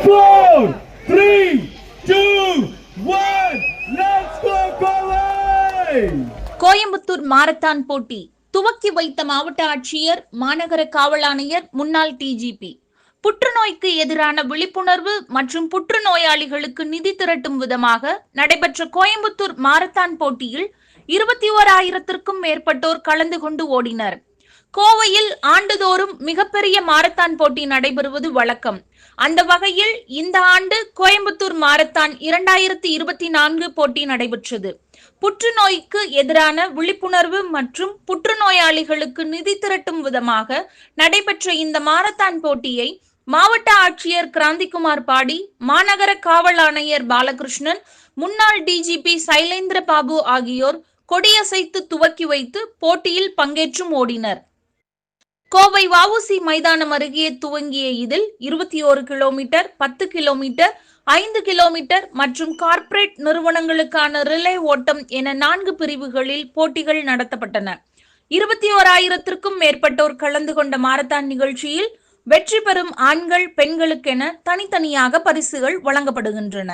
four, three, two, one. Let's go, Galway! Coimbatore marathon போட்டி துவக்கி வைத்த மாவட்ட ஆட்சியர் மாநகர காவல் ஆணையர் முன்னாள் டிஜிபி புற்றுநோய்க்கு எதிரான விழிப்புணர்வு மற்றும் புற்றுநோயாளிகளுக்கு நிதி திரட்டும் விதமாக நடைபெற்ற கோயம்புத்தூர் மாரத்தான் போட்டியில் இருபத்தி ஓராயிரத்திற்கும் மேற்பட்டோர் கலந்து கொண்டு ஓடினர் கோவையில் ஆண்டுதோறும் மிகப்பெரிய மாரத்தான் போட்டி நடைபெறுவது வழக்கம். அந்த வகையில் இந்த ஆண்டு கோயம்புத்தூர் மாரத்தான் இரண்டாயிரத்தி இருபத்தி நான்கு போட்டி நடைபெற்றது. புற்றுநோய்க்கு எதிரான விழிப்புணர்வு மற்றும் புற்றுநோயாளிகளுக்கு நிதி திரட்டும் விதமாக நடைபெற்ற இந்த மாரத்தான் போட்டியை மாவட்ட ஆட்சியர் கிராந்திகுமார் பாடி மாநகர காவல் ஆணையர் பாலகிருஷ்ணன் முன்னாள் டிஜிபி சைலேந்திர பாபு ஆகியோர் கொடியசைத்து துவக்கி வைத்து போட்டியில் பங்கேற்றும் ஓடினர். கோவை வவுசி மைதானம் அருகே துவங்கிய இதில் இருபத்தி ஓரு கிலோமீட்டர் பத்து கிலோமீட்டர் ஐந்து கிலோமீட்டர் மற்றும் கார்ப்பரேட் நிறுவனங்களுக்கான ரிலே ஓட்டம் என நான்கு பிரிவுகளில் போட்டிகள் நடத்தப்பட்டன. இருபத்தி ஓராயிரத்திற்கும் மேற்பட்டோர் கலந்து கொண்ட மாரத்தான் நிகழ்ச்சியில் வெற்றி பெறும் ஆண்கள் பெண்களுக்கென தனித்தனியாக பரிசுகள் வழங்கப்படுகின்றன.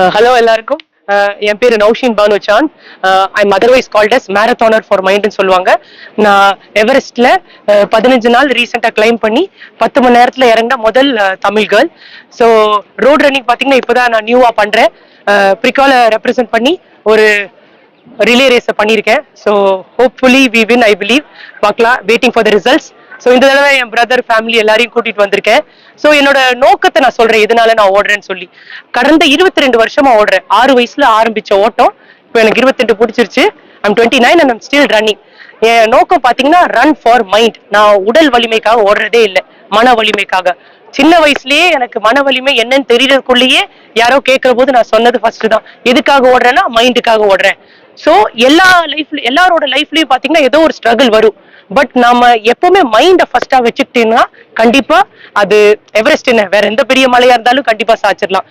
Uh, ஹலோ எல்லாருக்கும். Uh, என் பேர் Naushin Banu San I'm otherwise called as marathoner for மைண்ட்னு சொல்லுவாங்க. நான் எவரெஸ்ட்ல uh, பதினஞ்சு நாள் ரீசெண்டாக கிளைம் பண்ணி பத்து மணி நேரத்தில் இறங்கின முதல் Tamil girl so road running பார்த்தீங்கன்னா இப்போ தான் நான் நியூவாக பண்ணுறேன் ப்ரிகாலை ரெப்ரசென்ட் பண்ணி ஒரு ரிலே ரேஸை பண்ணியிருக்கேன். So hopefully we win I believe பார்க்கலாம் waiting for the results so இந்த தடவை என் பிரதர் ஃபேமிலி எல்லாரையும் கூட்டிட்டு வந்திருக்கேன். ஸோ என்னோட நோக்கத்தை நான் சொல்றேன். எதனால நான் ஓடுறேன்னு சொல்லி. கடந்த இருபத்தி ரெண்டு வருஷமா ஓடுறேன். ஆறு வயசுல ஆரம்பிச்ச ஓட்டம். இப்போ எனக்கு இருபத்தெட்டு பிடிச்சிருச்சு. I'm twenty nine and I'm still running என் நோக்கம் பாத்தீங்கன்னா ரன் ஃபார் மைண்ட் நான் உடல் வலிமைக்காக ஓடுறதே இல்லை. மன வலிமைக்காக. சின்ன வயசுலயே எனக்கு மன வலிமை என்னன்னு தெரியறதுக்குள்ளேயே யாரோ கேட்கிற போது நான் சொன்னது ஃபர்ஸ்ட் தான். எதுக்காக ஓடுறேன்னா மைண்டுக்காக ஓடுறேன். ஸோ எல்லா லைஃப்ல எல்லாரோட லைஃப்லயும் பாத்தீங்கன்னா ஏதோ ஒரு ஸ்ட்ரகிள் வரும். பட் நாம எப்பவுமே மைண்டை ஃபர்ஸ்டா வச்சுக்கிட்டீங்கன்னா கண்டிப்பா அது எவரெஸ்ட் என்ன வேற எந்த பெரிய மலையா இருந்தாலும் கண்டிப்பா சாச்சிடலாம்